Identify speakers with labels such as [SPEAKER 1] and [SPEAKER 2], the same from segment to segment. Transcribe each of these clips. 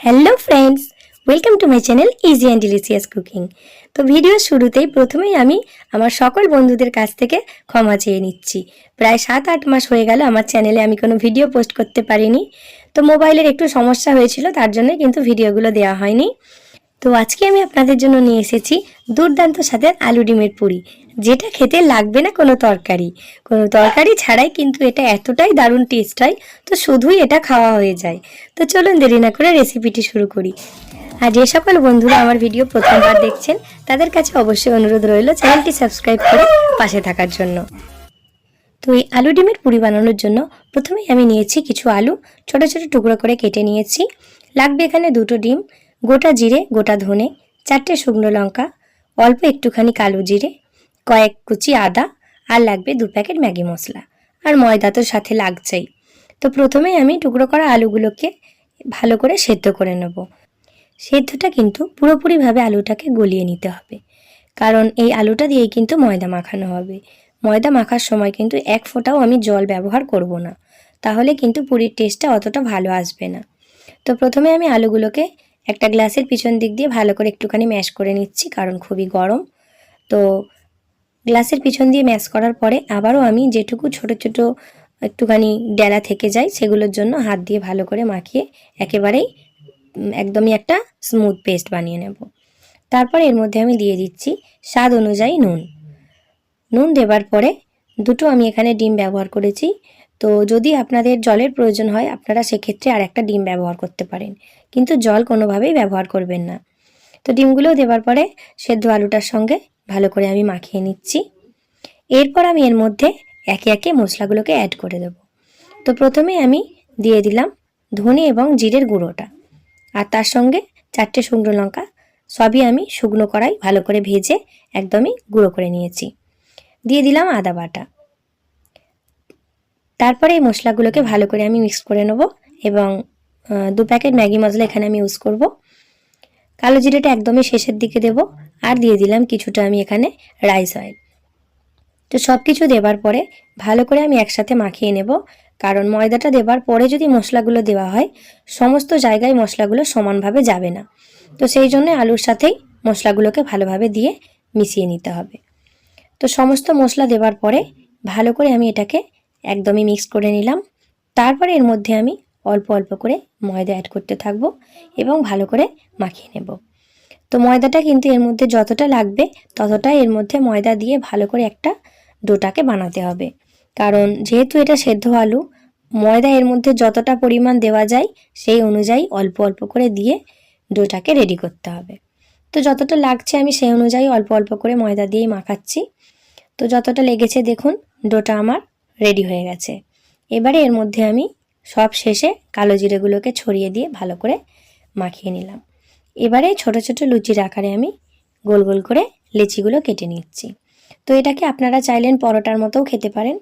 [SPEAKER 1] Hello friends welcome to my channel easy and delicious cooking তো ভিডিওর শুরুতেই প্রথমেই আমি আমার সকল বন্ধুদের কাছ থেকে ক্ষমা চেয়ে নিচ্ছি। প্রায় সাত, আট মাস হয়ে গেল আমার চ্যানেলে আমি কোনো ভিডিও পোস্ট করতে পারিনি। তো মোবাইলের একটু সমস্যা হয়েছিল, তার জন্য কিন্তু ভিডিওগুলো দেওয়া হয়নি। তো আজকে আমি আপনাদের জন্য নিয়ে এসেছি দুর্দান্ত স্বাদের আলু ডিমের পুরি। যেটা খেতে লাগবে না কোনো তরকারি। কোনো তরকারি ছাড়াই কিন্তু এটা এতটাই দারুণ টেস্ট হয়, তো শুধুই এটা খাওয়া হয়ে যায়। তো চলুন দেরি না করে রেসিপিটি শুরু করি। আর যে সকল বন্ধুরা আমার ভিডিও প্রথমবার দেখছেন, তাদের কাছে অবশ্যই অনুরোধ রইল চ্যানেলটি সাবস্ক্রাইব করে পাশে থাকার জন্য। তো এই আলু ডিমের পুরি বানানোর জন্য প্রথমেই আমি নিয়েছি কিছু আলু, ছোট ছোট টুকরো করে কেটে নিয়েছি। লাগবে এখানে দুটো ডিম, গোটা জিরে, গোটা ধনে, চারটে শুকনো লঙ্কা, অল্প একটুখানি কালো জিরে কয়েক কুচি আদা আর লাগবে দু প্যাকেট ম্যাগি মশলা। আর ময়দা তো সাথে লাগছেই। তো প্রথমেই আমি টুকরো করা আলুগুলোকে ভালো করে সেদ্ধ করে নেব। সেদ্ধটা কিন্তু পুরোপুরিভাবে আলুটাকে গলিয়ে নিতে হবে। কারণ এই আলুটা দিয়েই কিন্তু ময়দা মাখানো হবে। ময়দা মাখার সময় কিন্তু এক ফোঁটাও আমি জল ব্যবহার করব না। তাহলে কিন্তু পুরীর টেস্টটা অতটা ভালো আসবে না। তো প্রথমে আমি আলুগুলোকে একটা গ্লাসের পিছন দিক দিয়ে ভালো করে একটুখানি ম্যাশ করে নিচ্ছি, কারণ খুবই গরম। তো গ্লাসের পিছন দিয়ে ম্যাশ করার পরে আবারও আমি যেটুকু ছোট ছোট একটুখানি ডেলা থেকে যায়, সেগুলোর জন্য হাত দিয়ে ভালো করে মাখিয়ে একেবারেই একদমই একটা স্মুথ পেস্ট বানিয়ে নেব। তারপর এর মধ্যে আমি দিয়ে দিচ্ছি স্বাদ অনুযায়ী নুন। নুন দেবার পরে দুটো আমি এখানে ডিম ব্যবহার করেছি। তো যদি আপনাদের জলের প্রয়োজন হয়, আপনারা সেক্ষেত্রে আর একটা ডিম ব্যবহার করতে পারেন। কিন্তু জল কোনোভাবেই ব্যবহার করবেন না। তো ডিমগুলো দেবার পরে সেদ্ধ আলুটার সঙ্গে ভালো করে আমি মাখিয়ে নিচ্ছি। এরপর আমি এর মধ্যে একে একে মশলাগুলোকে অ্যাড করে দেব। তো প্রথমে আমি দিয়ে দিলাম ধনে এবং জিরের গুঁড়োটা। আর তার সঙ্গে চারটে শুকনো লঙ্কা, সবই আমি শুকনো কড়াই ভালো করে ভেজে একদমই গুঁড়ো করে নিয়েছি। দিয়ে দিলাম আদা বাটা। তারপরে এই মশলাগুলোকে ভালো করে আমি মিক্স করে নেব এবং দু প্যাকেট ম্যাগি মশলা এখানে আমি ইউজ করব। কালো জিরেটা একদমই শেষের দিকে দেব। আর দিয়ে দিলাম কিছুটা আমি এখানে রাইস অয়েল। তো সব কিছু দেবার পরে ভালো করে আমি একসাথে মাখিয়ে নেব। কারণ ময়দাটা দেবার পরে যদি মশলাগুলো দেওয়া হয়, সমস্ত জায়গায় মশলাগুলো সমানভাবে যাবে না। তো সেই জন্য আলুর সাথেই মশলাগুলোকে ভালোভাবে দিয়ে মিশিয়ে নিতে হবে। তো সমস্ত মশলা দেবার পরে ভালো করে আমি এটাকে একদমই মিক্স করে নিলাম। তারপরে এর মধ্যে আমি অল্প অল্প করে ময়দা অ্যাড করতে থাকব এবং ভালো করে মাখিয়ে নেব। তো ময়দাটা কিন্তু এর মধ্যে যতটা লাগবে ততটা এর মধ্যে ময়দা দিয়ে ভালো করে একটা ডোটাকে বানাতে হবে। কারণ যেহেতু এটা সেদ্ধ আলু, ময়দা এর মধ্যে যতটা পরিমাণ দেওয়া যায় সেই অনুযায়ী অল্প অল্প করে দিয়ে ডোটাকে রেডি করতে হবে। তো যতটা লাগছে আমি সেই অনুযায়ী অল্প অল্প করে ময়দা দিয়েই মাখাচ্ছি। তো যতটা লেগেছে দেখুন, ডোটা আমার রেডি হয়ে গেছে। এবারে এর মধ্যে আমি সব শেষে কালো জিরেগুলোকে ছড়িয়ে দিয়ে ভালো করে মাখিয়ে নিলাম। এবারে ছোট ছোট লুচির আকারে আমি গোল গোল করে লেচিগুলো কেটে নিচ্ছি। তো এটাকে আপনারা চাইলেন পরোটার মতোও খেতে পারেন।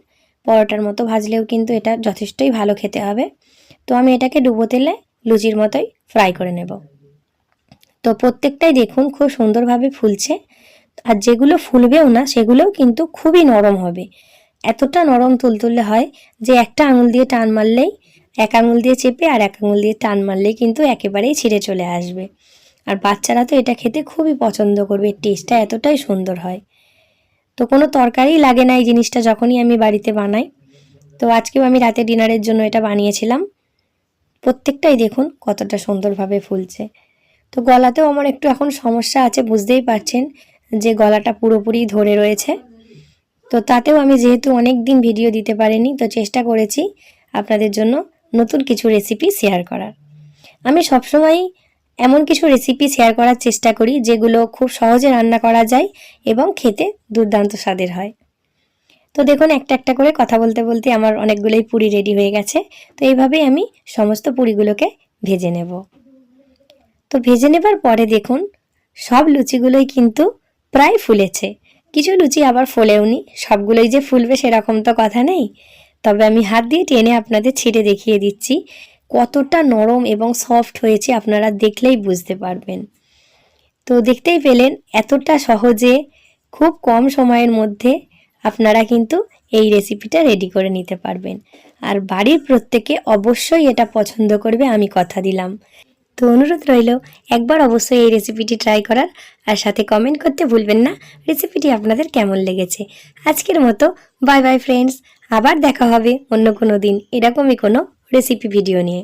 [SPEAKER 1] পরোটার মতো ভাজলেও কিন্তু এটা যথেষ্টই ভালো খেতে হবে। তো আমি এটাকে ডুবো তেলে লুচির মতোই ফ্রাই করে নেব। তো প্রত্যেকটাই দেখুন খুব সুন্দরভাবে ফুলছে। আর যেগুলো ফুলবেও না, সেগুলোও কিন্তু খুবই নরম হবে। এতটা নরম তুলতুলে হয় যে একটা আঙুল দিয়ে টান মারলেই এক আঙুল দিয়ে চেপে আর এক আঙুল দিয়ে টান মারলেই কিন্তু একেবারেই ছিঁড়ে চলে আসবে। আর বাচ্চারা তো এটা খেতে খুবই পছন্দ করবে টেস্টটা এতটাই সুন্দর হয়। তো কোনো তরকারি লাগে না এই জিনিসটা যখনই আমি বাড়িতে বানাই। তো আজকেও আমি রাতে ডিনারের জন্য এটা বানিয়েছিলাম। প্রত্যেকটাই দেখুন কতটা সুন্দরভাবে ফুলছে। তো গলাতেও আমার একটু এখন সমস্যা আছে, বুঝতেই পারছেন যে গলাটা পুরোপুরি ধরে রয়েছে। তো তাতেও আমি যেহেতু অনেক দিন ভিডিও দিতে পারিনি, তো চেষ্টা করেছি আপনাদের জন্য। নতুন কিছু রেসিপি শেয়ার করার। আমি সবসময় এমন কিছু রেসিপি শেয়ার করার চেষ্টা করি যেগুলো খুব সহজে রান্না করা যায় এবং খেতে দুর্দান্ত স্বাদের হয়। তো দেখুন, একটা একটা করে কথা বলতে বলতে আমার অনেকগুলোই পুরি রেডি হয়ে গেছে। তো এইভাবেই আমি সমস্ত পুরিগুলোকে ভেজে নেব। তো ভেজে নেবার পরে দেখুন, সব লুচিগুলোই কিন্তু প্রায় ফুলেছে। কিছু লুচি আবার ফোলেওনি। সবগুলোই যে ফুলবে সেরকম তো কথা নেই। তবে আমি হাত দিয়ে টেনে আপনাদের ছেড়ে দেখিয়ে দিচ্ছি, কতটা নরম এবং সফট হয়েছে আপনারা দেখলেই বুঝতে পারবেন। তো দেখতেই পেলেন, এতটা সহজে, খুব কম সময়ের মধ্যে আপনারা কিন্তু এই রেসিপিটা রেডি করে নিতে পারবেন। আর বাড়ির প্রত্যেকে অবশ্যই এটা পছন্দ করবে, আমি কথা দিলাম। তো অনুরোধ রইল, একবার অবশ্যই এই রেসিপিটি ট্রাই করার আর সাথে কমেন্ট করতে ভুলবেন না। রেসিপিটি আপনাদের কেমন লেগেছে? আজকের মতো বাই বাই ফ্রেন্ডস আবার দেখা হবে অন্য কোনো দিন এরকমই কোনো রেসিপি ভিডিও নিয়ে।